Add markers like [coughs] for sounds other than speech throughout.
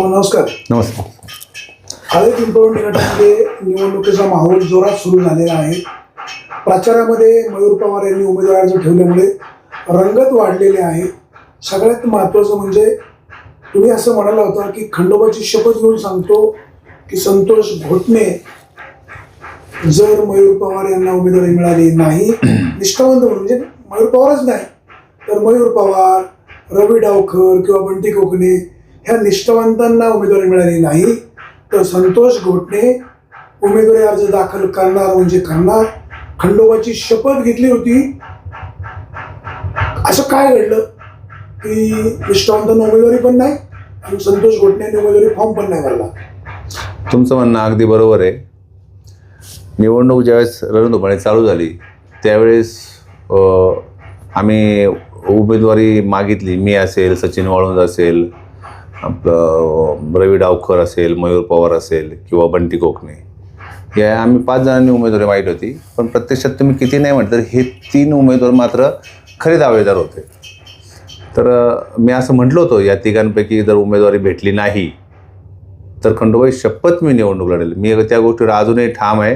हो नमस्कार. नमस्कार. पिंपळवंडी गटामध्ये निवडणुकीचा माहोल जोरात सुरू झालेला आहे. प्रचारामध्ये मयूर पवार यांनी उमेदवार अर्ज ठेवल्यामुळे रंगत वाढलेले आहे. सगळ्यात महत्त्वाचं म्हणजे तुम्ही असं म्हणाला होता की खंडोबाची शपथ घेऊन सांगतो की संतोष घोटणे जर मयूर पवार यांना उमेदवारी मिळाली नाही निष्ठावंत म्हणजे मयूर पवारच नाही तर मयूर पवार रवी डावकर किंवा बंटी कोकणे ह्या निष्ठावंतांना उमेदवारी मिळाली नाही तर संतोष घोटणे उमेदवारी अर्ज दाखल करणार म्हणजे करणार. खंडोबाची शपथ घेतली होती. असं काय घडलं? की निष्ठावंतांना उमेदवारी पण नाही आणि संतोष घोटणे यांनी उमेदवारी फॉर्म पण नाही भरला. तुमचं म्हणणं अगदी बरोबर आहे. निवडणूक ज्यावेळेस रणधुमाळी चालू झाली त्यावेळेस आम्ही उमेदवारी मागितली. मी असेल सचिन वाळुंज असेल आपलं रवी डावकर असेल मयूर पवार असेल किंवा बंटी कोकणे. या आम्ही पाच जणांनी उमेदवारी वाईट होती पण प्रत्यक्षात तुम्ही किती नाही म्हटलं तर हे तीन उमेदवार मात्र खरे दावेदार होते. तर मी असं म्हटलं होतं या तिघांपैकी जर उमेदवारी भेटली नाही तर खंडोबाई शपथ मी निवडणूक लढेल. मी त्या गोष्टीवर अजूनही ठाम आहे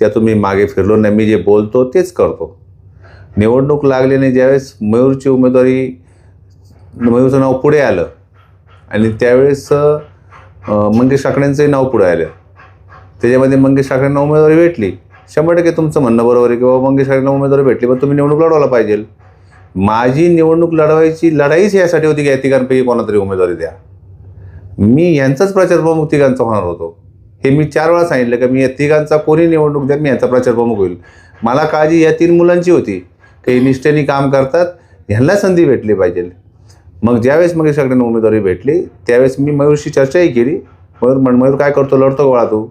त्यातून मी मागे फिरलो नाही मी जे बोलतो तेच करतो. निवडणूक लागल्याने ज्यावेळेस मयूरची उमेदवारी मयूरचं नाव पुढे आलं आणि त्यावेळेस मंगेश काकड्यांचंही नाव पुढे आलं. त्याच्यामध्ये मंगेश काकड्यांना उमेदवारी भेटली. शंभर टक्के तुमचं म्हणणं बरोबर आहे किंवा मंगेश काकड्यांना उमेदवारी भेटली पण तुम्ही निवडणूक लढवायला पाहिजे. माझी निवडणूक लढवायची लढाईच यासाठी होती की या तिघांपैकी उमेदवारी द्या. मी यांचाच प्रचार प्रमुख तिघांचा होणार होतो. हे मी चार वेळा सांगितलं की मी या तिघांचा कोणी निवडणूक द्या मी यांचा प्रचार प्रमुख होईल. मला काळजी या तीन मुलांची होती. काही निष्ठेने काम करतात ह्यांना संधी भेटली पाहिजे. मग ज्यावेळेस मग सगळ्यांना उमेदवारी भेटली त्यावेळेस मी मयूरशी चर्चाही केली. मयूर म्हण मयूर काय करतो लढतो गोळा तू?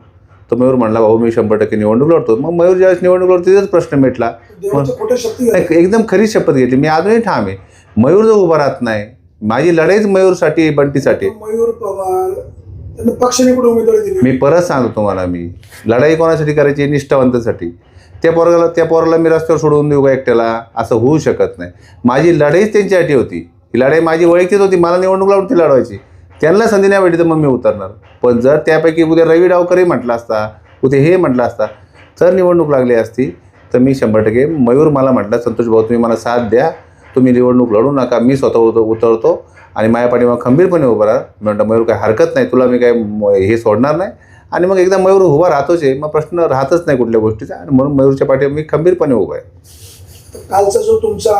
तर मयूर म्हणला भाऊ मी शंभर टक्के निवडणूक लढतो. मग मयूर ज्यावेळेस निवडणूक लढतो तिथेच प्रश्न नाही, एकदम खरी शपथ घेतली. मी अजूनही ठाम आहे. मयूर जर उभा राहत नाही माझी लढाईच मयूरसाठी बंटीसाठी. मयूर पवार पक्षाने कुठे उमेदवारी दिली? मी परत सांगतो तुम्हाला मी. लढाई कोणासाठी करायची? निष्ठावंतासाठी. त्या पोराला त्या पोराला मी रस्त्यावर सोडून देऊ का एकट्याला? असं होऊ शकत नाही. माझी लढाईच त्यांच्यासाठी होती. ही लढाई माझी वैयक्तिक होती मला निवडणूक लावून ती लढवायची. त्यांना संधी नाही भेटली तर मग मी उतरणार. पण जर त्यापैकी उद्या रवी डावकरही म्हटला असता उद्या हे म्हटलं असता तर निवडणूक लागली असती तर मी शंभर टक्के मयूर मला म्हटलं संतोष भाऊ तुम्ही मला साथ द्या तुम्ही निवडणूक लढू नका मी स्वतः उत उतरतो आणि माझ्या पाठीमाग खंबीरपणे उभा राहा. मी म्हणतो मयूर काही हरकत नाही तुला मी काय म- हे सोडणार नाही. आणि मग एकदा मयूर उभा राहतोच आहे मग प्रश्न राहतच नाही कुठल्या गोष्टीचा. आणि म्हणून मयूरच्या पाठी मी खंबीरपणे उभा आहे. कालचा जो तुमचा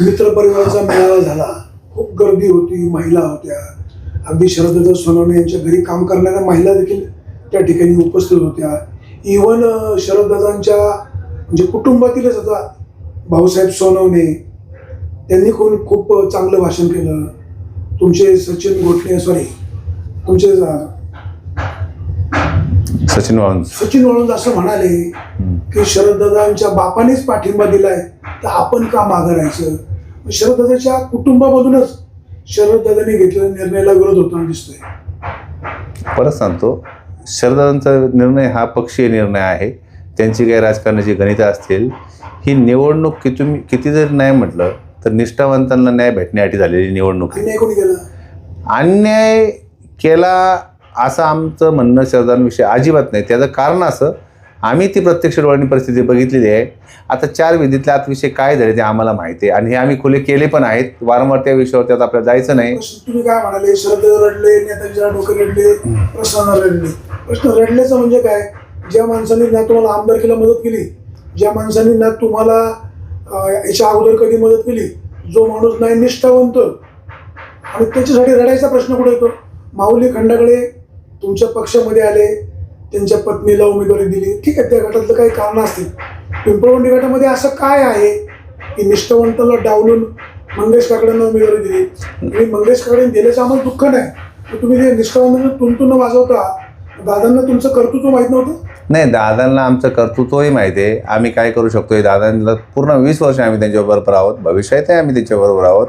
मित्रपरिवाराचा मेळावा झाला. खूप गर्दी होती महिला होत्या. अगदी शरदत्त सोनवणे यांच्या घरी काम करणाऱ्या महिला देखील त्या ठिकाणी उपस्थित होत्या. इवन शरददादांच्या म्हणजे कुटुंबातीलच आता भाऊसाहेब सोनवणे त्यांनी खूप खूप चांगलं भाषण केलं. तुमचे सचिन गोटणे सॉरी तुमचे सचिन वाळुंज. सचिन वळून असं म्हणाले की शरददादांच्या बापानेच पाठिंबा दिलाय तर आपण का मागं राहायचं? मग शरददादाच्या कुटुंबामधूनच शरददादांनी घेतलेल्या निर्णयाला विरोध होताना दिसतोय. परत सांगतो शरदांचा निर्णय हा पक्षीय निर्णय आहे. त्यांची काही राजकारणाची गणितं असतील ही निवडणूक किती किती जरी नाही म्हटलं तर निष्ठावंतांना न्याय भेटण्यासाठी झालेली निवडणूक अन्याय केला? असं आमचं म्हणणं शरदांविषयी अजिबात नाही. त्याचं कारण असं आम्ही ती प्रत्यक्ष डोळ्यांनी परिस्थिती बघितलेली आहे. आता चार विधीतल्या आत विषय काय झाले ते आम्हाला माहिती आहे. आणि हे आम्ही खुले केले पण आहेत. वारंवार त्या विषयावर त्यात आपल्याला जायचं नाही. तुम्ही काय म्हणाले? शरद रडले नेताजी डोके रडले प्रश्न रडले. प्रश्न रडल्याचं म्हणजे काय? ज्या माणसांनी ना तुम्हाला आमदारकीला मदत केली ज्या माणसांनी ना तुम्हाला याच्या अगोदर कधी मदत केली जो माणूस नाही निष्ठावंत आणि त्याच्यासाठी रडायचा प्रश्न कुठे येतो? माऊली खंडाकडे तुमच्या पक्षामध्ये आले त्यांच्या पत्नीला उमेदवारी दिली. ठीक आहे त्या गटातलं काही कारण असतील. पिंपळवंडी गटामध्ये असं काय आहे? की निष्ठावंताला डावलून मंगेश काकड्यांना उमेदवारी दिली. आणि मंगेश काकड्यांनी दिल्याचं आम्हाला दुःख नाही. तुम्ही ते निष्ठावंतांना तुंतून वाजवता. दादांना तुमचं कर्तृत्व माहीत नव्हतं? नाही दादांना आमचं कर्तृत्वही माहिती आहे. आम्ही काय करू शकतो? हे दादांना पूर्ण वीस वर्ष आम्ही त्यांच्याबरोबर आहोत. भविष्यातही आम्ही त्यांच्याबरोबर आहोत.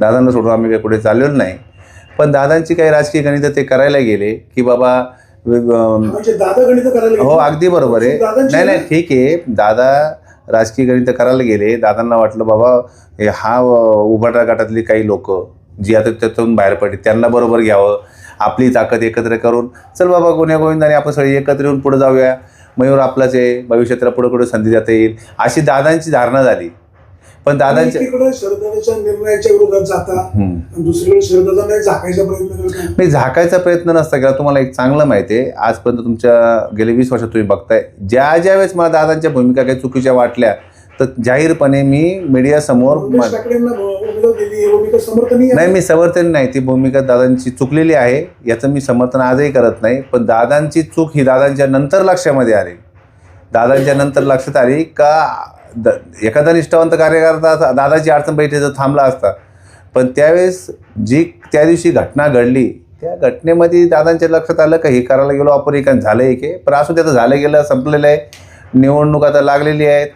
दादांना सोडून आम्ही काही कुठे चाललेलो नाही. पण दादांची काही राजकीय गणितं ते करायला गेले की बाबा म्हणजे दादा गणित करायला हो. अगदी बरोबर आहे. नाही नाही ठीक आहे. दादा राजकीय गणित करायला गेले. दादांना वाटलं बाबा हे उभाटा गटातली काही लोक जी आता त्यातून बाहेर पडली त्यांना बरोबर घ्यावं. आपली ताकद एकत्र करून चल बाबा गुन्ह्या गोविंदाने आपण सगळे एकत्र येऊन पुढे जाऊया. मयूर आपलाच आहे. भविष्यात त्याला पुढे पुढे संधी देता येईल. अशी दादांची धारणा झाली. पण दादांच्या एकीकडे शरदाच्या निर्णयाच्या विरोधात जाता. आणि दुसरीकडे शरदाचा नाही झाकायचा प्रयत्न करता. मी झाकायचा प्रयत्न नसता केला तुम्हाला एक चांगलं माहिती आहे आजपर्यंत तुमच्या गेले वीस वर्षात तुम्ही बघताय. ज्या ज्या वेळेस मला दादांच्या भूमिका काही चुकीच्या वाटल्या तर जाहीरपणे मी मीडियासमोर. नाही मी समर्थन नाही. ती भूमिका दादांची चुकलेली आहे याचं मी समर्थन आजही करत नाही. पण दादांची चूक ही दादांच्या नंतर लक्षामध्ये आली. दादांच्या नंतर लक्षात आली का द एखादा निष्ठावंत कार्यकर्ता असा- दादाची अडचण बैठे थांबला असता. पण त्यावेळेस जी त्या दिवशी घटना घडली त्या घटनेमध्ये दादांच्या लक्षात आलं का हे करायला गेलो आपण हे झालं आहे की? पण असं त्याचं झालं गेलं संपलेलं आहे. निवडणूक आता लागलेली आहेत.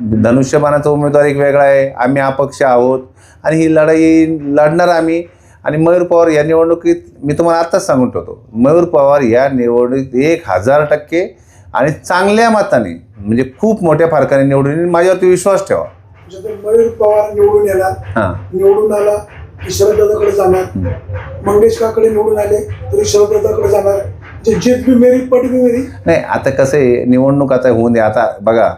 धनुष्यबाणाचा उमेदवार एक वेगळा आहे. आम्ही अपक्ष आहोत. आणि ही लढाई लढणार आम्ही. आणि मयूर पवार या निवडणुकीत मी तुम्हाला आत्ताच सांगून ठेवतो. मयूर पवार या निवडणुकीत एक हजार टक्के आणि चांगल्या मताने म्हणजे खूप मोठ्या फरकाने निवडून येईल. माझ्यावरती विश्वास ठेवा. म्हणजे मयूर पवार निवडून येणार हां. निवडून आला की शरददादाकडे जाणार. मंगेश काकडे निवडून आले तरी शरददादाकडे जाणार. जे जित बी मेरी पट बी मेरी. नाही आता कसं आहे निवडणूक आता होऊन दे. आता बघा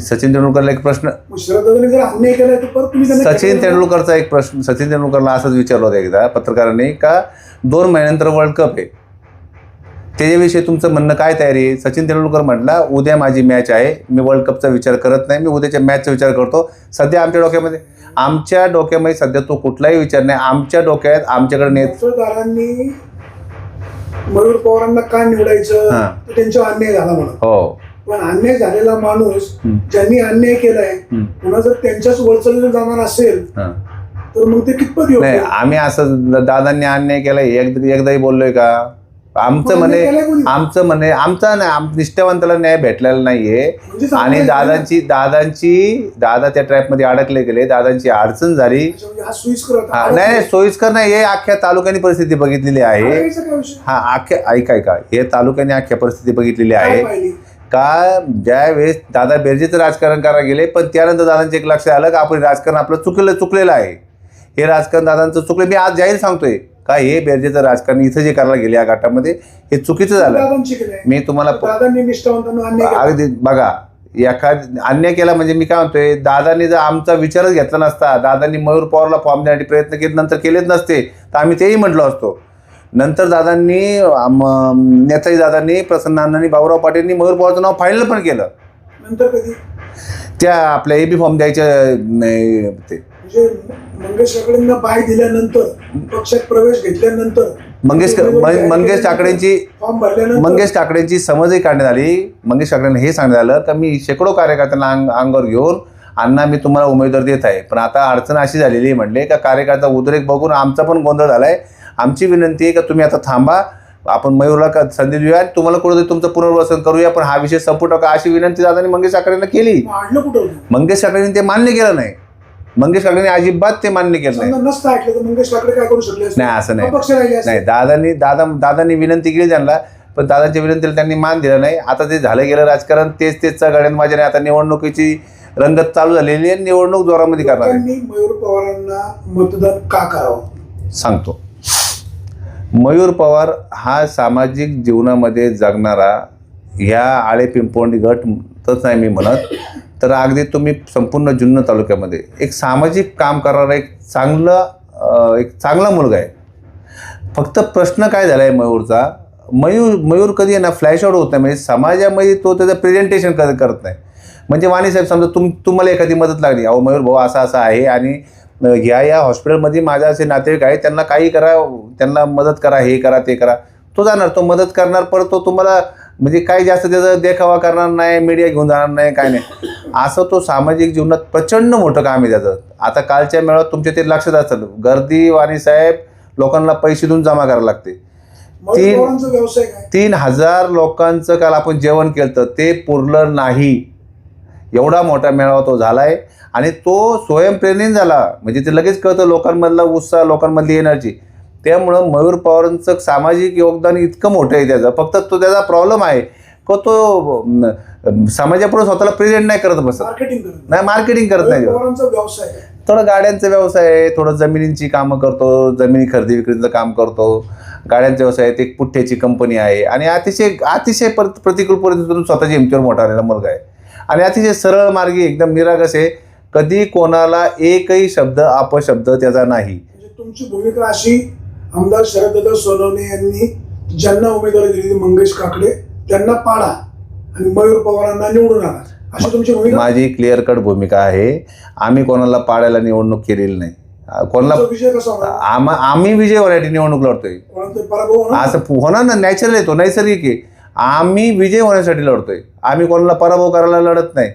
सचिन तेंडुलकरला एक प्रश्न मग शरददादाने जर अन्याय केला तर परत तुम्ही त्यांना सचिन तेंडुलकरचा एक प्रश्न सचिन तेंडुलकरला असंच विचारलं होतं एकदा पत्रकारांनी का दोन महिन्यानंतर वर्ल्ड कप आहे? त्याच्याविषयी तुमचं म्हणणं काय तयारी आहे? सचिन तेंडुलकर म्हटला उद्या माझी मॅच आहे. मी वर्ल्ड कपचा विचार करत नाही. मी उद्याच्या मॅचचा विचार करतो. सध्या आमच्या डोक्यामध्ये आमच्या डोक्यामध्ये सध्या तो कुठलाही विचार नाही. आमच्या डोक्यात आमच्याकडे नेत मयूर पवारांना का निवडायचं? हां. तर त्यांच्यावर अन्याय झाला म्हणून. हो. पण अन्याय झालेला माणूस हम्म. ज्यांनी अन्याय केलाय हम्म. पुन्हा जर त्यांच्याच वळचलीला जाणार असेल हां. तर मग ते कितपत नाही? आम्ही असं दादांनी अन्याय केलाय. एक एकदाही बोललोय का? आमचं म्हणे? आमचं म्हणे आमचा नाही आम निष्ठावंताला न्याय भेटलेला नाहीये. म्हणजे आणि. दादांची दादांची दादा त्या ट्रॅपमध्ये अडकले गेले. दादांची अडचण झाली. नाही सोयीस्कर नाही. हे अख्ख्या तालुक्याने परिस्थिती बघितलेली आहे? हा अख्ख्या ऐका ऐका. हे तालुक्याने अख्ख्या परिस्थिती बघितलेली आहे? का ज्या वेळेस दादा बेरजेचं राजकारण करायला गेले पण त्यानंतर दादांचे एक लक्षात आलं का आपण राजकारण आपलं चुकलेलं चुकलेलं आहे. हे राजकारण दादांचं चुकलं. मी आज जाहीर सांगतोय. का हे बेरजेचं राजकारण इथं जे करायला गेले या गटामध्ये हे चुकीचं झालं. मी तुम्हाला. अगदी बघा एखाद अन्याय केला म्हणजे मी काय म्हणतोय दादांनी जर आमचा विचारच घेतला नसता दादांनी मयूर पवारला फॉर्म देण्यासाठी प्रयत्न केले नंतर केलेच नसते तर आम्ही तेही म्हटलो असतो नंतर दादांनी नेताजी दादांनी प्रसन्न अण्णांनी बाबूराव पाटीलनी मयूर पवारचं नाव फायनल पण केलं नंतर कधी त्या आपल्या एबी फॉर्म द्यायच्या ते म्हणजे मंगेश बाय दिल्यानंतर पक्षात प्रवेश घेतल्यानंतर मंगेश मंगेश ठाकरेंची फॉर्म भरल्यानंतर मंगेश ठाकरेंची समजही काढण्यात आली. मंगेश ठाकरेंना हे सांगण्यात आलं का मी शेकडो कार्यकर्त्यांना अंग अंगावर घेऊन अण्णा मी तुम्हाला उमेदवार देत आहे. पण आता अडचण अशी झालेली आहे म्हणले का कार्यकर्ता उद्रेक बघून आमचा पण गोंधळ झालाय. आमची विनंती आहे का तुम्ही आता थांबा. आपण मयूरला का संधी देऊया. आणि तुम्हाला कुठेतरी तुमचं पुनर्वसन करूया पण हा विषय संपू टाका अशी विनंती दादानी मंगेश ठाकरेंना केली? मंगेश ठाकरेंनी ते मान्य केलं नाही. मंगेश ठाकरेंनी अजिबात ते मान्य केलं नाही समजा नसतं ऐकलं तर मंगेश ठाकरे काय करू शकले असते? नाही, असं नाही. अपक्ष राहिले असते. नाही दादांनी दादा दादांनी विनंती केली त्यांना पण दादांच्या विनंतीला त्यांनी मान दिला नाही आता ते झालं गेलं राजकारण तेच तेच गाड्यान माझ्याने आता निवडणुकीची रंगत चालू झालेली आहे निवडणूक जोरामध्ये करणार आहे लोकांनी मयूर पवारांना मतदान का करावं सांगतो मयूर पवार हा सामाजिक जीवनामध्ये जगणारा ह्या आळे पिंपोंडी गटच नाही मी म्हणत तर अगदी तुम्ही संपूर्ण जुन्नर तालुक्यामध्ये एक सामाजिक काम करणारा एक चांगलं एक चांगला मुलगा आहे. फक्त प्रश्न काय झाला आहे मयूरचा मयूर मयूर कधी आहे ना फ्लॅशआउट होत नाही. म्हणजे समाजामध्ये तो त्याचं प्रेझेंटेशन कधी करत नाही. म्हणजे वाणी साहेब समजा तुम तुम्हाला एखादी मदत लागली. अहो मयूर भाऊ असा असा आहे आणि ह्या या हॉस्पिटलमध्ये माझे असे नातेवाईक आहे त्यांना काही करा त्यांना मदत करा हे करा ते करा. तो जाणार. तो मदत करणार परत तो तुम्हाला म्हणजे काही जास्त त्याचा देखावा करणार नाही मीडिया घेऊन जाणार नाही काय नाही. [coughs] असं तो सामाजिक जीवनात प्रचंड मोठं काम आहे त्याचं. आता कालच्या मेळाव्यात तुमच्या ते लक्षात असेल गर्दी वाणी साहेब लोकांना पैसे देऊन जमा करायला लागते. तीन- तीन हजार लोकांचं काल आपण जेवण केलं ते पुरलं नाही. एवढा मोठा मेळावा तो झालाय. आणि तो स्वयंप्रेरणेने झाला. म्हणजे ते लगेच कळतं लोकांमधला उत्साह लोकांमधली एनर्जी त्यामुळं मयूर पवारांचं सामाजिक योगदान इतकं मोठं आहे त्याचं. फक्त तो त्याचा प्रॉब्लेम आहे. का तो समाजापुढे स्वतःला प्रेझेंट नाही करत बसत. नाही. मार्केटिंग करत नाही. व्यवसाय थोडं गाड्यांचा व्यवसाय आहे. थोडं जमिनींची कामं करतो. जमिनी खरेदी विक्रीचं काम करतो. गाड्यांचा व्यवसाय आहे, ते एक पुठ्ठ्याची कंपनी आहे. आणि अतिशय अतिशय पर प्रतिकूल परिस्थितीतून स्वतःच्या हिमतीवर मोठा आलेला मुलगा आहे. आणि अतिशय सरळ मार्गी एकदम निरागस आहे. कधी कोणाला एकही शब्द अपशब्द त्याचा नाही. म्हणजे तुमची भूमिका अशी आमदार शरददादा सोनवणे यांनी ज्यांना उमेदवारी दिली मंगेश काकडे त्यांना पाडा आणि मयूर पवारांना निवडून आणा. अशी तुमची भूमिका? माझी क्लिअर कट भूमिका आहे. आम्ही कोणाला पाडायला निवडणूक केलेली नाही. कोणाला तुमचा विजय कसा होणार? आम आम्ही विजय होण्यासाठी निवडणूक लढतोय. पराभव होणार? असं होणार ना नॅचरल आहे तो नैसर्गिक आहे. आम्ही विजय होण्यासाठी लढतोय. आम्ही कोणाला पराभव करायला लढत नाही.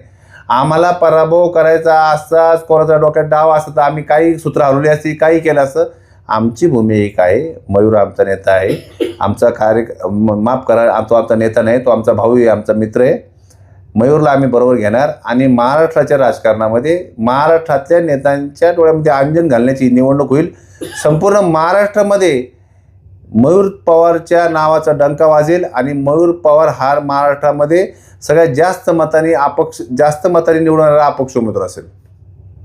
आम्हाला पराभव करायचा असताच कोणाचा डोक्यात डाव असता तर आम्ही काही सूत्र हरवली असती काही केलं असतं. आमची भूमिका आहे. मयूर आमचा नेता आहे. आमचा कार्य माफ करा तो आमचा नेता नाही तो आमचा भाऊ आहे आमचा मित्र आहे. मयूरला आम्ही बरोबर घेणार आणि महाराष्ट्राच्या राजकारणामध्ये महाराष्ट्रातल्या नेत्यांच्या डोळ्यामध्ये अंजन घालण्याची निवडणूक होईल. संपूर्ण महाराष्ट्रामध्ये मयूर पवारच्या नावाचा डंका वाजेल आणि मयूर पवार हा महाराष्ट्रामध्ये सगळ्यात जास्त मतांनी अपक्ष जास्त मतांनी निवडणारा अपक्ष उमेदवार असेल.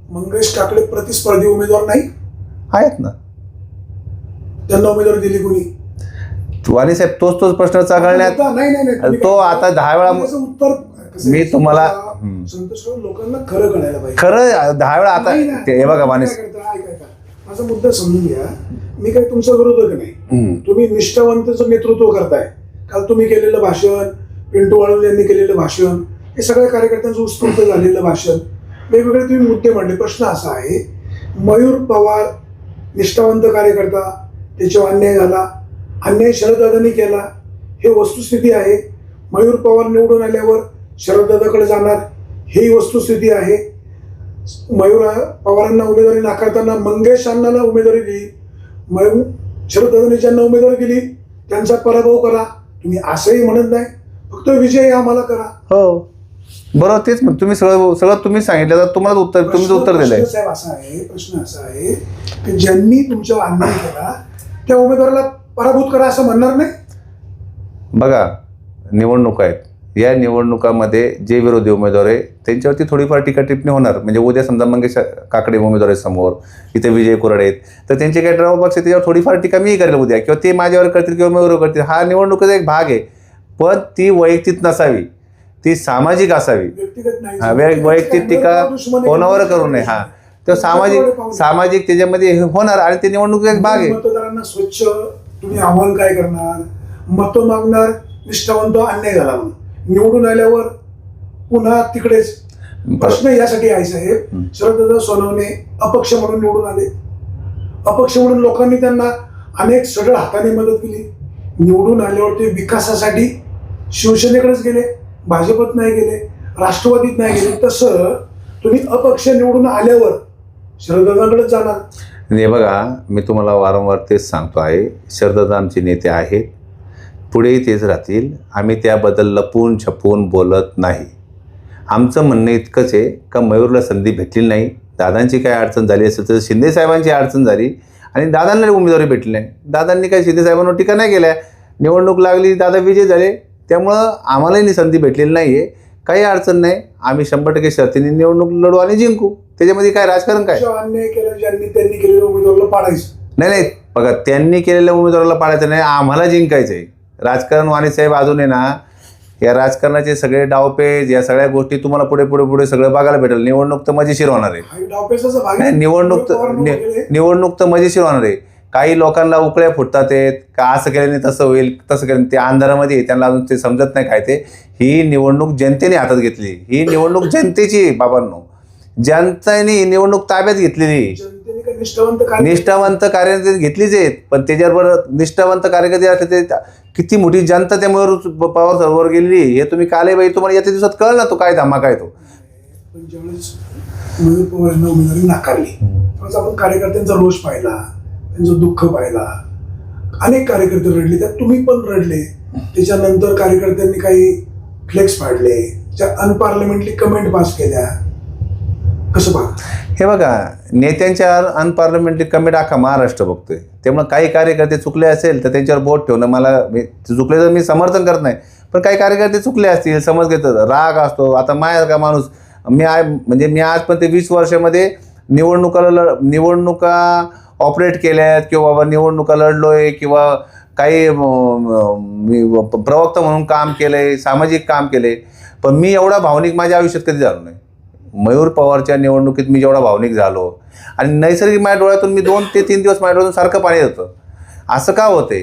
मंगेश काकडे प्रतिस्पर्धी उमेदवार नाही? आहेत ना. त्यांना उमेदवारी दिली कुणी? वाणी साहेब तोच तोच प्रश्न चालण्यात नाही नाही नाही तो काय- आता दहा वेळा- त्याचं उत्तर कसं मी आहे, तुम्हाला- हम्म. संतोषराव लोकांना खरं कळायला पाहिजे. खरं दहा वेळा आता नाही ना, ते हे बघा वाणी काय करता, ऐका, ऐका. माझा मुद्दा समजून घ्या. मी काही तुमचा विरोधक नाही. तुम्ही निष्ठावंतचं नेतृत्व करताय. काल तुम्ही केलेलं भाषण पिंटू वाळून यांनी केलेलं भाषण हे सगळ्या कार्यकर्त्यांचं उत्स्फूर्त झालेलं भाषण. वेगवेगळे तुम्ही मुद्दे मांडले. प्रश्न असा आहे मयूर पवार निष्ठावंत कार्यकर्ता त्याच्यावर अन्याय झाला. अन्याय शरददादांनी केला. हे वस्तुस्थिती आहे. मयूर पवार निवडून आल्यावर शरददादाकडे जाणार ही वस्तुस्थिती आहे. मयूर पवारांना उमेदवारी नाकारताना मंगेश अण्णांना उमेदवारी दिली. मयूर शरददादांनी ज्यांना उमेदवारी दिली त्यांचा पराभव करा. तुम्ही असंही म्हणत नाही. फक्त विजय आम्हाला करा. हो. बरोबर तेच म्हण तुम्ही सगळं सगळं तुम्ही सांगितलं तर तुम्हाला उत्तर तुम्ही उत्तर दिलंय. साहेब असा आहे प्रश्न असा आहे की ज्यांनी तुमच्यावर अन्याय केला त्या उमेदवाराला पराभूत करा असं म्हणणार नाही? बघा निवडणुका आहेत. या निवडणुकामध्ये जे विरोधी उमेदवार आहे त्यांच्यावरती थोडीफार टीका टिप्पणी होणार. म्हणजे उद्या समजा मंगेश काकडे उमेदवार आहेत समोर इथे विजय कुराडे आहेत तर त्यांचे काही ड्रॉ बॉक्स आहे त्याच्यावर थोडीफार टीका मी करेल उद्या. किंवा ते माझ्यावर करतील किंवा माझ्यावर करतील. हा निवडणुकीचा एक भाग आहे. पण ती वैयक्तिक नसावी. ती सामाजिक असावी. हा, वैयक्तिक टीका कोणावर करू नये. हा. तर सामाजिक सामाजिक त्याच्यामध्ये होणार आणि ते निवडणुकीचा एक भाग आहे. मतदारांना स्वच्छ तुम्ही आव्हान काय करणार? मत मागणार निष्ठावंत अन्याय झाला म्हणून. निवडून आल्यावर पुन्हा तिकडेच. प्रश्न यासाठी आहे साहेब शरददादा सोनवणे अपक्ष म्हणून निवडून आले. अपक्ष म्हणून लोकांनी त्यांना अनेक सगळं हाताने मदत केली. निवडून आल्यावर ते विकासासाठी शिवसेनेकडेच गेले भाजपत नाही गेले राष्ट्रवादीत नाही गेले. तसं तुम्ही अपक्ष निवडून आल्यावर शरददादाकडेच जाणार. हे बघा मी तुम्हाला वारंवार तेच सांगतो आहे. शरददा आमचे नेते आहेत. पुढेही तेच राहतील. आम्ही त्याबद्दल लपून छपून बोलत नाही. आमचं म्हणणं इतकंच आहे का मयूरला संधी भेटली नाही? दादांची काय अडचण झाली असेल तर शिंदे साहेबांची अडचण झाली आणि दादांना उमेदवारी भेटली नाही. दादांनी काय शिंदे साहेबांवर टीका नाही केल्या? निवडणूक लागली दादा विजय झाले. त्यामुळं आम्हालाही संधी भेटलेली नाही आहे काही अडचण नाही. आम्ही शंभर टक्के शर्तीने निवडणूक लढू आणि जिंकू. त्याच्यामध्ये काय राजकारण काय? जो अन्याय केला ज्यांनी त्यांनी केलेल्या उमेदवाराला पाडायचं. नाही नाही. बघा त्यांनी केलेल्या उमेदवाराला पाडायचं नाही आम्हाला जिंकायचं आहे राजकारण वाणी साहेब अजून आहे ना या राजकारणाचे सगळे डावपेच या सगळ्या गोष्टी तुम्हाला पुढे पुढे पुढे सगळं बघायला भेटेल. निवडणूक तर मजेशीर होणार आहे. हा डावपेचाचा भाग नाही आहे. निवडणूक तर पवारांना नि- वगैरे. निवडणूक तर मजेशीर होणार आहे. काही लोकांना उकळ्या फुटतात आहेत का असं केल्याने तसं होईल तसं केल्याने ते अंधारामध्ये आहे, त्यांना अजून ते समजत नाही काय ते. ही निवडणूक जनतेने हातात घेतली. ही निवडणूक जनतेची बाबांनो. जनतेने ही निवडणूक ताब्यात घेतलेली. निष्ठावंत कार्य निष्ठावंत कार्यकर्ते घेतलीच आहेत पण त्याच्याबरोबर निष्ठावंत कार्यकर्ते असले ते किती मोठी जनता त्यामुळे पवार सरवर गेलेली हे तुम्ही काले बाई तुम्हाला येत्या दिवसात कळलं ना तो काय धमाका आहे तो. उमेदवारी नाकारली आपण कार्यकर्त्यांचा रोष पाहिला त्यांचं दुःख पाहिला. अनेक कार्यकर्ते रडले त्यात तुम्ही पण रडले. त्याच्यानंतर कार्यकर्त्यांनी काही फ्लेक्स पाडले ज्या अनपार्लमेंटली कमेंट पास केल्या. कसं पाहत? हे बघा नेत्यांच्या अनपार्लमेंटरी कमिटी अख्खा महाराष्ट्र बघतोय. त्यामुळे काही कार्यकर्ते चुकले असेल तर त्यांच्यावर बोट ठेवणं मला मी चुकले तर मी समर्थन करत नाही. पण काही कार्यकर्ते चुकले असतील समज घेतात राग असतो. आता माझ्यासारखा माणूस मी आय म्हणजे मी आज पण ते वीस वर्षामध्ये निवडणुकाला लढ निवडणुका ऑपरेट केल्या आहेत किंवा बाबा निवडणुका लढलोय किंवा काही मी प्रवक्ता म्हणून काम केलंय सामाजिक काम केले पण मी एवढा भावनिक माझ्या आयुष्यात कधी झालो नाही. मयूर पवारच्या निवडणुकीत मी जेवढा भावनिक झालो आणि नैसर्गिक माझ्या डोळ्यातून मी दोन ते तीन दिवस माझ्या डोळ्यातून सारखं पाणी येतं. असं का होते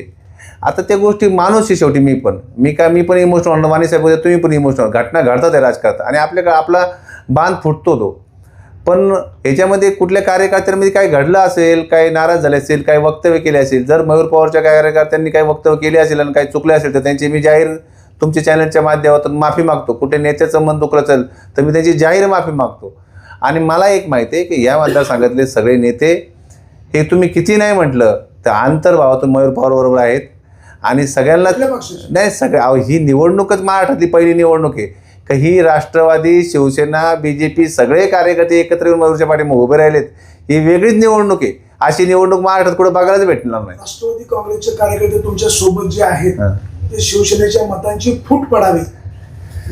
आता त्या गोष्टी माणूस आहे शेवटी मी पण मी काय मी पण इमोशनल वाणी साहेब होते तुम्ही पण इमोशनल घटना घडतात आहे राजकारणात आणि आपल्याकडे आपला बांध फुटतो तो. पण याच्यामध्ये कुठल्या कार्यकर्त्यांमध्ये काही घडलं असेल काही नाराज झाले असेल काही वक्तव्य केले असेल? जर मयूर पवारच्या कार्यकर्त्यांनी काही वक्तव्य केले असेल आणि काही चुकले असेल तर त्यांची मी जाहीर तुमच्या चॅनलच्या माध्यमातून माफी मागतो. कुठे नेत्याचं मन दुखलं असेल तर मी त्याची जाहीर माफी मागतो. आणि मला एक माहिती आहे की या मतदारसंघातले सगळे नेते हे तुम्ही किती नाही म्हटलं तर आंतरभावातून मयूर पवारबरोबर आहेत. आणि सगळ्यांना नाही सगळं अहो ही निवडणूकच महाराष्ट्रातली पहिली निवडणूक आहे. का ही Rashtrawadi Shiv Sena B J P सगळे कार्यकर्ते एकत्र येऊन मयूरच्या पाठीमागे उभे राहिलेत. ही वेगळीच निवडणूक आहे. अशी निवडणूक महाराष्ट्रात कुठे बघायलाच भेटणार नाही. राष्ट्रवादी काँग्रेसचे कार्यकर्ते तुमच्यासोबत जे आहेत. ते शिवसेनेच्या मतांची फूट पडावी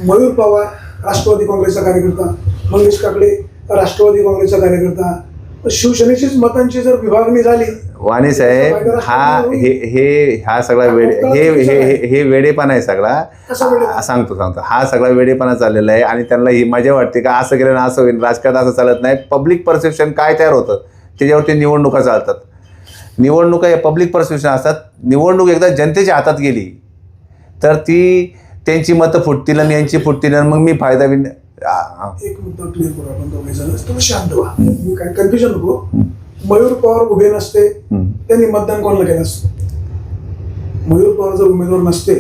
मयूर पवार राष्ट्रवादी काँग्रेसचा कार्यकर्ता. मंगेश काकडे राष्ट्रवादी काँग्रेसचा कार्यकर्ता. शिवसेनेचीच मतांची जर विभागणी झाली वाणी साहेब हा हे हे हा सगळा वेडे हे हे हे- वेडेपणा आहे सगळा. सांगतो सांगतो. हा सगळा वेडेपणा चाललेला आहे आणि त्यांना ही मजा वाटते का असं केलं ना असं होईल राजकारण असं चालत नाही. पब्लिक परसेप्शन काय तयार होतं? त्याच्यावरती निवडणुका चालतात. निवडणुका या पब्लिक परसेप्शन असतात. निवडणूक एकदा जनतेच्या हातात गेली तर ती त्यांची मतं फुटतील आणि यांची फुटतील आणि मग मी फायदा विन एक मुद्दा क्लिअर करू आपण दोघे जण तुम्ही शांत व्हा. कन्फ्युजन नको. मयूर पवार उभे नसते. त्यांनी मतदान कोणाला केलं असतं मयूर पवार जर उमेदवार नसते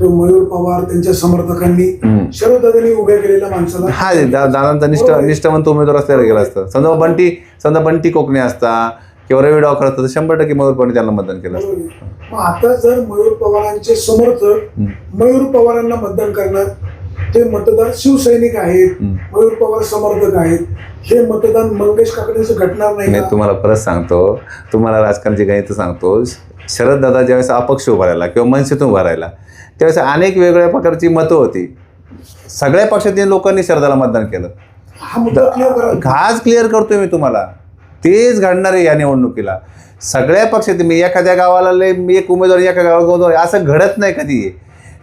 तर मयूर पवार त्यांच्या समर्थकांनी. शरद दादांनी उभ्या केलेल्या माणसाला हा दादांचा निष्ठ. निष्ठावंत उमेदवार असल्याला गेला असतं समजा बंटी समजा बंटी कोकणे असता किंवा रवी डावकर असता तर शंभर टक्के मयूरपणे त्यांना मतदान केलं. मग आता जर मयूर पवारांचे समर्थक. मयूर पवारांना मतदान करणार ते मतदार शिवसैनिक आहेत. मयूर पवार समर्थक आहेत. हे मतदान मंगेश काकडेचं घटणार नाही मी का? तुम्हाला परत सांगतो तुम्हाला राजकारणाची गणित सांगतो शरद दादा ज्यावेळेस अपक्ष उभा राहिला किंवा मनसेतून उभा राहिला त्यावेळेस अनेक वेगवेगळ्या प्रकारची मतं होती. सगळ्या पक्षातील लोकांनी शरदाला मतदान केलं. हा मुद्दा क्लिअर करा. हाच क्लिअर करतोय मी तुम्हाला. तेच घडणार आहे या निवडणुकीला. सगळ्या पक्षात मी एखाद्या गावाला लय मी एक उमेदवार एका गावाला उमेदवार असं घडत नाही कधी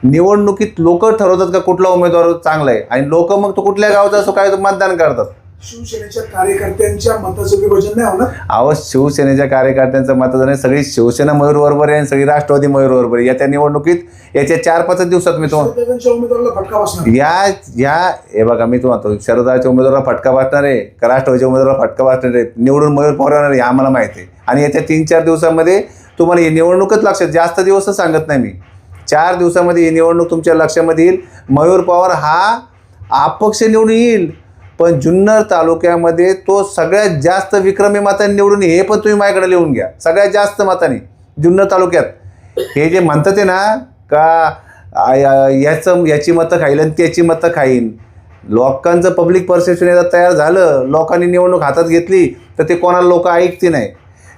निवडणुकीत लोक ठरवतात का कुठला उमेदवार चांगला आहे? आणि लोक मग तो कुठल्या गावचा असो काय तो मतदान करतात. शिवसेनेच्या कार्यकर्त्यांच्या मताचं विभाजन नाही होणार? अहो शिवसेनेच्या कार्यकर्त्यांचं मतदान आहे. सगळी शिवसेना मयूर बरोबर आहे आणि सगळी राष्ट्रवादी मयूर बरोबर आहे येत्या निवडणुकीत याच्या चार पाच दिवसात मी उमेदवाराला फटका बसणार. या या हे बघा मी तुम्हाला शरदाच्या उमेदवाराला फटका बसणार आहे का राष्ट्रवादीच्या उमेदवाराला फटका बसणार आहे? निवडून मयूर पवार येणार आहे आम्हाला माहिती आहे. आणि येत्या तीन चार दिवसामध्ये तुम्हाला ही निवडणूकच लक्षात जास्त दिवसच सांगत नाही मी. चार दिवसामध्ये ही निवडणूक तुमच्या लक्षामध्ये येईल. मयूर पवार हा अपक्ष निवडून येईल पण जुन्नर तालुक्यामध्ये तो सगळ्यात जास्त विक्रमी माताने निवडून हे पण तुम्ही माझ्याकडे लिहून घ्या. सगळ्यात जास्त माताने जुन्नर तालुक्यात. हे जे म्हणतात आहे ना का या- याचं याची मतं खाईल आणि त्याची मतं खाईन. लोकांचं पब्लिक परसेप्शन एकदा तयार झालं लोकांनी निवडणूक हातात घेतली तर ते कोणाला लोक ऐकते नाही.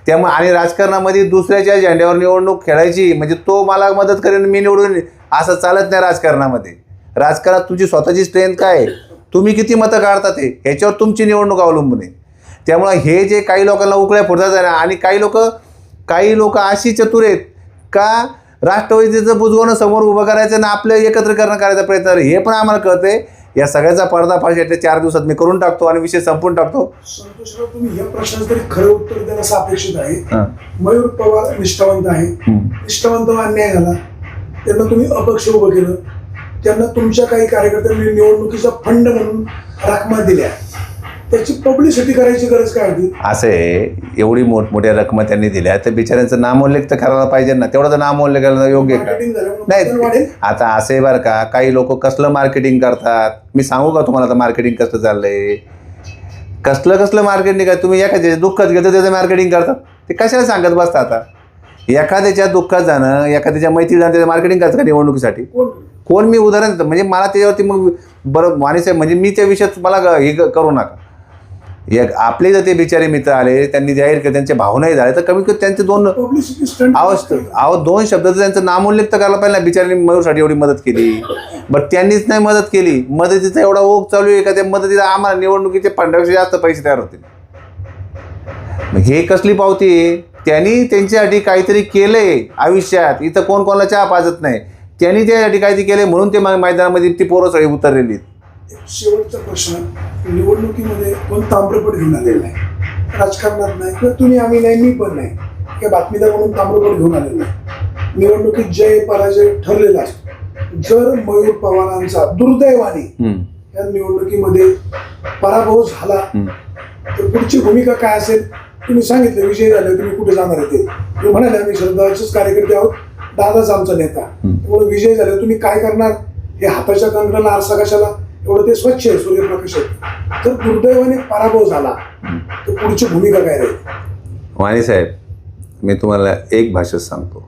त्यामुळे आणि राजकारणामध्ये दुसऱ्याच्या झेंड्यावर निवडणूक खेळायची म्हणजे तो मला मदत करेन मी निवडून असं चालत नाही राजकारणामध्ये. राजकारणात तुमची स्वतःची स्ट्रेंथ काय आहे? तुम्ही किती मतं काढता ते? ह्याच्यावर तुमची निवडणूक अवलंबून आहे. त्यामुळं हे जे काही लोकांना उकळ्या फुटतात आहे आणि काही लोक काही लोक अशी चतुर आहेत का राष्ट्रवादीचं बुजवणं समोर उभं करायचं आणि आपलं एकत्रीकरण करायचा प्रयत्न हे पण आम्हाला कळते या सगळ्याचा पर्दाफाश येत्या चार दिवसात मी करून टाकतो आणि विषय संपून टाकतो. संतोषराव तुम्ही या प्रश्नाचं तरी खरं उत्तर द्यायला असं अपेक्षित आहे. मयूर पवार निष्ठावंत आहे. निष्ठावंत अन्याय झाला. त्यांना तुम्ही अपक्ष उभं केलं. त्यांना तुमच्या काही कार्यकर्त्यांनी निवडणुकीचा फंड म्हणून राखमा दिल्या. त्याची पब्लिसिटी करायची गरज काय होती? असं एवढी मोठमोठ्या रकमा त्यांनी दिल्या. तर बिचाऱ्यांचं नामोल्लेख तर करायला पाहिजे ना. तेवढं तर नामोल्लेख करणं योग्य का? नाही. आता असं आहे बरं का काही लोक कसलं मार्केटिंग करतात? मी सांगू का तुम्हाला आता मार्केटिंग कसं चाललंय? कसलं कसलं मार्केटिंग आहे तुम्ही एखाद्या दुःखात घेतं त्याचं मार्केटिंग करतात. ते कशाला सांगत बसता आता? एखाद्याच्या दुःखात जाणं एखाद्याच्या मैत्री जाणं त्याचं मार्केटिंग करतं का निवडणुकीसाठी? कोण? कोण? मी उदाहरण देतो. म्हणजे मला त्याच्यावरती मग बरं माणूस आहे म्हणजे मी त्या विषयात मला ग- हे करू नका. एक आपले जर ते बिचारे मित्र आले त्यांनी जाहीर केलं त्यांच्या भावनाही झाल्या तर कमीत कमी त्यांचे दोन अहो अहो दोन शब्द तर त्यांचं नामोल्लेख तर करायला पाहिजे ना बिचाऱ्यांनी मयूरसाठी एवढी मदत केली. बट त्यांनीच नाही मदत केली. मदतीचा एवढा ओघ चालू आहे का? त्या मदतीला आम्हाला निवडणुकीचे फंडापेक्षा जास्त पैसे तयार होतील. मग हे कसली पावती आहे? त्यांनी त्यांच्यासाठी काहीतरी केलंय आयुष्यात. इथं कोण कोणाला चहा पाजत नाही. त्यांनी त्यासाठी काहीतरी केलंय म्हणून ते मैदानामध्ये ती पोरं सगळी उतरलेली शेवटचा प्रश्न निवडणुकीमध्ये कोण ताम्रपट घेऊन आलेलं नाही? राजकारणात नाही किंवा तुम्ही आम्ही नाही मी पण नाही. किंवा बातमीदार म्हणून ताम्रपट घेऊन आलेलं नाही. निवडणुकीत जय पराजय ठरलेला असतो. जर मयूर पवारांचा दुर्दैवाने या निवडणुकीमध्ये पराभव झाला. तर पुढची भूमिका काय असेल? तुम्ही सांगितलं विजय झाले तुम्ही कुठे जाणार आहे ते? तुम्ही म्हणाले आम्ही शरदाचेच कार्यकर्ते आहोत दादाच आमचा नेता. त्यामुळे विजय झाले तुम्ही काय करणार? हे हाताच्या कंकणाला आरसा कशाला? एवढं ते स्वच्छ आहे सूर्यप्रकाश आहे. तर दुर्दैवाने पराभव झाला. तर पुढची भूमिका काय राहील? वाणी साहेब मी तुम्हाला एक भाषेत सांगतो.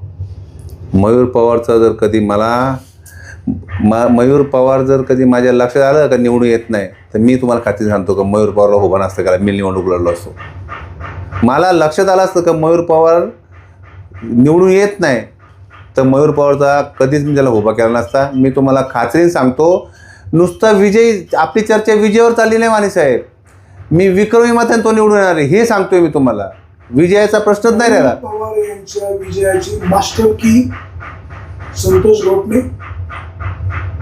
मयूर पवारचा जर कधी मला म मयूर पवार जर कधी माझ्या लक्षात आलं का निवडून येत नाही तर मी तुम्हाला खात्री सांगतो का मयूर पवारला उभा नसतं का मी निवडणूक लढलो असतो. मला लक्षात आलं असतं का मयूर पवार निवडून येत नाही तर मयूर पवारचा कधीच मी त्याला उभा केला नसता. मी तुम्हाला खात्रीने सांगतो नुसता विजय आपली चर्चा विजयावर चालली नाही माने साहेब. मी विक्रमी मताने तो निवडून येणार आहे हे सांगतोय मी तुम्हाला. विजयाचा प्रश्नच नाही राहिला. पवार यांच्या विजयाची मास्टर की संतोष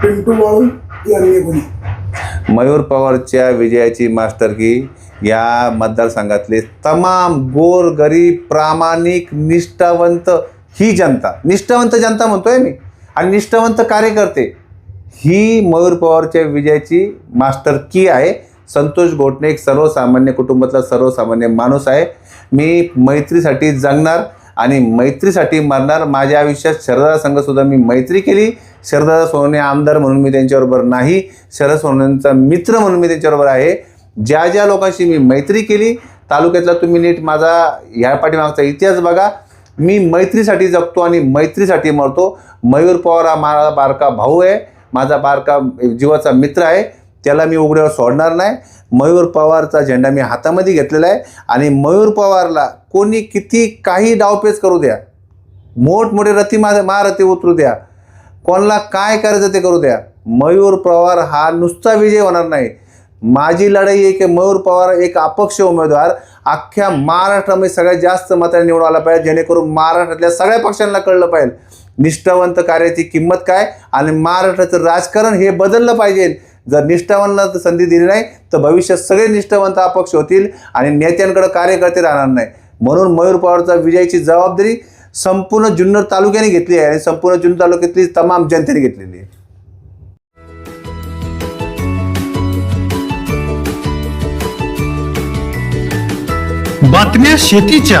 पिंटू वाळून यांनी मयूर पवारच्या विजयाची मास्टर की या मतदारसंघातले तमाम गोर गरीब प्रामाणिक निष्ठावंत ही जनता. निष्ठावंत जनता म्हणतोय मी. आणि निष्ठावंत कार्यकर्ते. ही मयूर पवारच्या विजयाची मास्टर की आहे. संतोष गोटणे एक सर्वसामान्य कुटुंबातला सर्वसामान्य माणूस आहे. मी मैत्रीसाठी जगणार आणि मैत्रीसाठी मरणार माझ्या आयुष्यात शरदा संघसुद्धा मी मैत्री केली. शरदा सोनवणे आमदार म्हणून मी त्यांच्याबरोबर नाही. शरद सोनवणेंचा मित्र म्हणून मी त्यांच्याबरोबर आहे. ज्या ज्या लोकांशी मी मैत्री केली तालुक्यातला तुम्ही नीट माझा ह्या पाठीमागचा इतिहास बघा. मी मैत्रीसाठी जगतो आणि मैत्रीसाठी मरतो. मयूर पवार हा माझा बारका भाऊ आहे. माझा बारका जीवाचा मित्र आहे त्याला मी उघड्यावर सोडणार नाही. मयूर पवारचा झेंडा मी हातामध्ये घेतलेला आहे. आणि मयूर पवारला कोणी किती काही डावपेच करू द्या. मोठमोठे रथी मा महारथी उतरू द्या. कोणाला काय करायचं ते करू द्या. मयूर पवार हा नुसता विजय होणार नाही. माझी लढाई आहे की मयूर पवार एक अपक्ष उमेदवार अख्ख्या महाराष्ट्रामध्ये सगळ्यात जास्त मताने निवडून आला पाहिजे जेणेकरून महाराष्ट्रातल्या सगळ्या पक्षांना कळलं पाहिजे. निष्ठावंत कार्याची किंमत काय आणि महाराष्ट्राचं राजकारण हे बदललं पाहिजे. जर निष्ठावंतला संधी दिली नाही तर भविष्यात सगळे निष्ठावंत अपक्ष होतील आणि नेत्यांकडे कार्यकर्ते राहणार नाही. म्हणून मयूर पवारचा विजयाची जबाबदारी संपूर्ण जुन्नर तालुक्याने घेतली आहे आणि संपूर्ण जुन्नर तालुक्यातली तमाम जनतेने घेतलेली आहे. बातम्या शेतीच्या.